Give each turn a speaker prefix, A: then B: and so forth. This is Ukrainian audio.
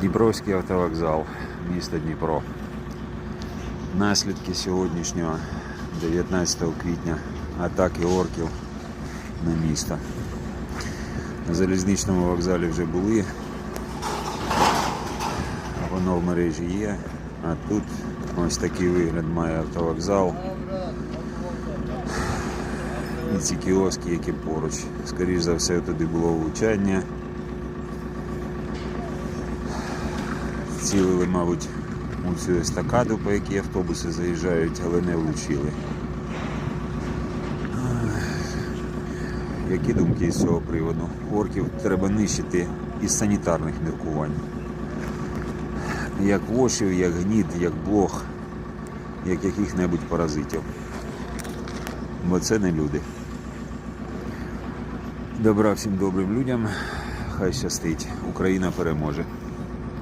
A: Дніпровський автовокзал, місто Дніпро. Наслідки сьогоднішнього 19 квітня атаки орків на місто. На залізничному вокзалі вже були. Воно в мережі є. А тут ось такий вигляд має автовокзал. І ці кіоски, які поруч. Скоріше за все, туди було влучання. Цілили, мабуть, у цю естакаду, по якій автобуси заїжджають, але не влучили. Які думки з цього приводу? Орків треба нищити із санітарних міркувань. Як вошів, як гніт, як блох, як яких-небудь паразитів. Бо це не люди. Добра всім добрим людям. Хай щастить. Україна переможе.